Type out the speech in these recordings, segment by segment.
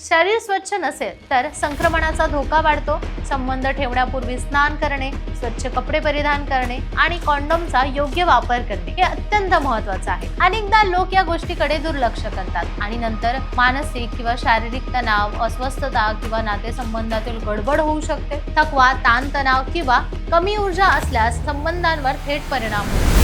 शरीर स्वच्छ नसेल तर संक्रमणाचा धोका वाढतो. संबंध ठेवण्यापूर्वी स्नान करणे स्वच्छ कपडे परिधान करणे आणि कॉन्डोमचा योग्य वापर करणे हे अत्यंत महत्वाचं आहे. अनेकदा लोक या गोष्टीकडे दुर्लक्ष करतात आणि नंतर मानसिक किंवा शारीरिक तणाव अस्वस्थता किंवा नातेसंबंधातील गडबड होऊ शकते. थकवा ताणतणाव किंवा कमी ऊर्जा असल्यास संबंधांवर थेट परिणाम होतो.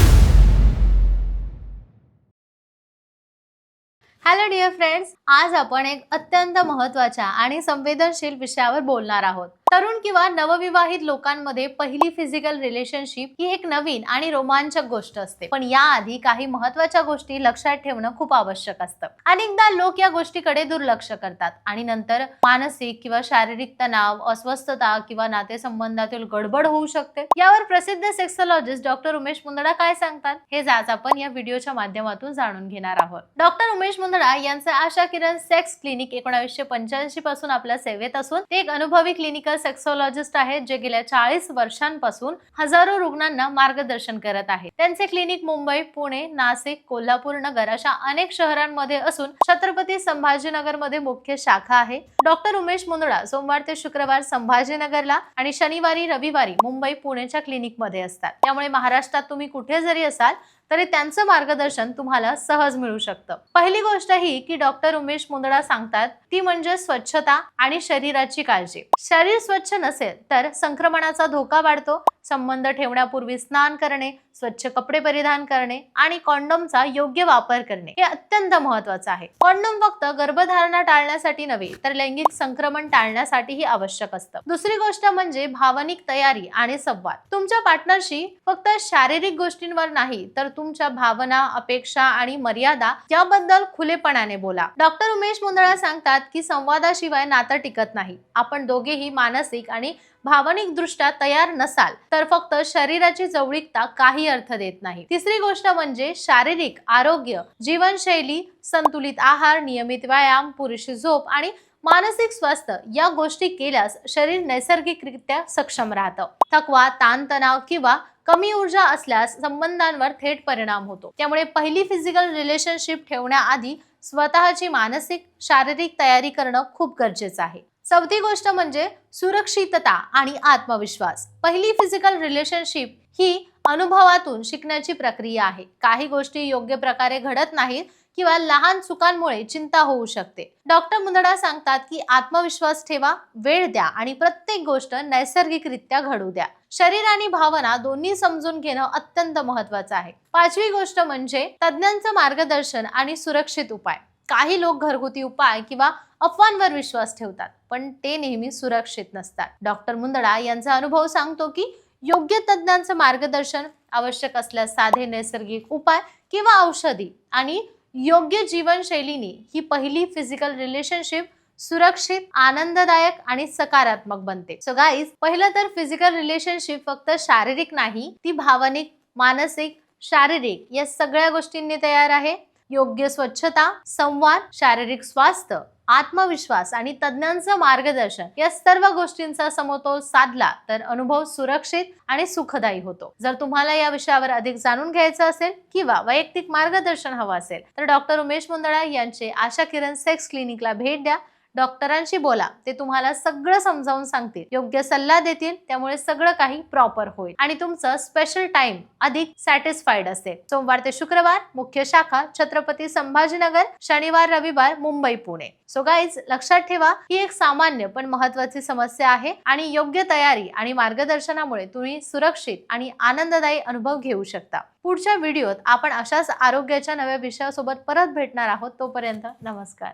हॅलो डिअर फ्रेंड्स आज आपण एक अत्यंत महत्त्वाच्या आणि संवेदनशील विषयावर बोलणार आहोत. तरुण किंवा नवविवाहित लोकांमध्ये पहिली फिजिकल रिलेशनशिप ही एक नवीन आणि रोमांचक गोष्ट असते. पण याआधी काही महत्त्वाच्या गोष्टी लक्षात ठेवणं खूप आवश्यक असतं. अनेकदा लोक या गोष्टीकडे दुर्लक्ष करतात आणि नंतर मानसिक किंवा शारीरिक तणाव अस्वस्थता किंवा नातेसंबंधातील गडबड होऊ शकते. यावर प्रसिद्ध सेक्सॉलॉजिस्ट डॉक्टर उमेश मुंदडा काय सांगतात? हे आज आपण या व्हिडिओच्या माध्यमातून जाणून घेणार आहोत. डॉक्टर उमेश मुंदडा यांचं आशा किरण सेक्स क्लिनिक एकोणाशे पंच्याऐंशी पासून आपल्या सेवेत असून ते एक अनुभवी क्लिनिकल सेक्सोलॉजिस्ट आहेत जे गेल्या चाळीस वर्षांपासून हजारो रुग्णांना मार्गदर्शन करत आहेत. त्यांचे क्लिनिक मुंबई पुणे नाशिक कोल्हापूर नगर अशा अनेक शहरांमध्ये असून छत्रपती संभाजीनगरमध्ये मुख्य शाखा आहे. डॉक्टर उमेश मुंदडा सोमवार ते शुक्रवार संभाजीनगरला आणि शनिवारी रविवारी मुंबई पुणेच्या क्लिनिकमध्ये असतात. त्यामुळे महाराष्ट्रात तुम्ही कुठे जरी असाल तरी त्यांचं मार्गदर्शन तुम्हाला सहज मिळू शकतं. पहिली गोष्ट ही की डॉक्टर उमेश मुंदडा सांगतात ती म्हणजे स्वच्छता आणि शरीराची काळजी. शरीर स्वच्छ नसेल तर संक्रमणाचा धोका वाढतो संबंध ठेवण्यापूर्वी स्नान करणे स्वच्छ कपडे परिधान करणे आणि कॉन्डोमचा योग्य वापर करणे हे अत्यंत महत्वाचं आहे. कॉन्डोम फक्त गर्भधारणा टाळण्यासाठी नव्हे तर लैंगिक संक्रमण टाळण्यासाठीही आवश्यक असतं. दुसरी गोष्ट म्हणजे भावनिक तयारी आणि संवाद. तुमच्या पार्टनरशी फक्त शारीरिक गोष्टींवर नाही तर तुमच्या भावना अपेक्षा आणि मर्यादा याबद्दल खुलेपणाने बोला. डॉक्टर उमेश मुंदळा सांगतात की संवादाशिवाय नातं टिकत नाही. आपण दोघेही मानसिक आणि भावनिक दृष्ट्या तयार नसाल तर फक्त शरीराची जवळीकता काही अर्थ देत नाही. तिसरी गोष्ट म्हणजे शारीरिक आरोग्य जीवनशैली संतुलित आहार नियमित व्यायाम पुरेशी झोप आणि मानसिक स्वास्थ्य या गोष्टी केल्यास शरीर नैसर्गिकरित्या सक्षम राहतं. थकवा ताणतणाव किंवा कमी ऊर्जा असल्यास संबंधांवर थेट परिणाम होतो. त्यामुळे पहिली फिजिकल रिलेशनशिप ठेवण्याआधी स्वतःची मानसिक शारीरिक तयारी करणं खूप गरजेचं आहे. चौथी गोष्ट म्हणजे सुरक्षितता आणि आत्मविश्वास. पहिली फिजिकल रिलेशनशिप ही अनुभवातून शिकण्याची प्रक्रिया आहे. काही गोष्टी योग्य प्रकारे घडत नाहीत किंवा लहान चुकांमुळे चिंता होऊ शकते. डॉक्टर मुंदडा सांगतात की आत्मविश्वास ठेवा वेळ द्या आणि प्रत्येक गोष्ट नैसर्गिकरित्या घडू द्या. शरीर आणि भावना दोन्ही समजून घेणं अत्यंत महत्वाचं आहे. पाचवी गोष्ट म्हणजे तज्ज्ञांचं मार्गदर्शन आणि सुरक्षित उपाय. काही लोक घरगुती उपाय किंवा अफवांवर विश्वास ठेवतात पण ते नेहमी सुरक्षित नसतात. डॉक्टर मुंदडा यांचा अनुभव सांगतो की योग्य तज्ज्ञांचं मार्गदर्शन आवश्यक असल्यास साधे नैसर्गिक उपाय किंवा औषधी आणि योग्य जीवनशैलीने ही पहिली फिजिकल रिलेशनशिप सुरक्षित आनंददायक आणि सकारात्मक बनते. सो गाईज पहिलं तर फिजिकल रिलेशनशिप फक्त शारीरिक नाही ती भावनिक मानसिक शारीरिक या सगळ्या गोष्टींनी तयार आहे. योग्य स्वच्छता संवाद शारीरिक स्वास्थ्य आत्मविश्वास आणि तज्ज्ञांचं मार्गदर्शन या सर्व गोष्टींचा समतोल साधला तर अनुभव सुरक्षित आणि सुखदायी होतो. जर तुम्हाला या विषयावर अधिक जाणून घ्यायचं असेल किंवा वैयक्तिक मार्गदर्शन हवं असेल तर डॉक्टर उमेश मुंदडा यांचे आशा किरण सेक्स क्लिनिकला भेट द्या. डॉक्टरांशी बोला ते तुम्हाला सगळं समजावून सांगतील. योग्य सल्ला देतील त्यामुळे सगळं काही प्रॉपर होईल. आणि तुमचं स्पेशल टाइम अधिक सॅटिस्फाईड असेल. सोमवार ते शुक्रवार मुख्य शाखा छत्रपती संभाजीनगर शनिवार रविवार मुंबई पुणे. सो गाईज लक्षात ठेवा ही एक सामान्य पण महत्वाची समस्या आहे आणि योग्य तयारी आणि मार्गदर्शनामुळे तुम्ही सुरक्षित आणि आनंददायी अनुभव घेऊ शकता. पुढच्या व्हिडिओत आपण अशाच आरोग्याच्या नव्या विषयासोबत परत भेटणार आहोत. तोपर्यंत नमस्कार.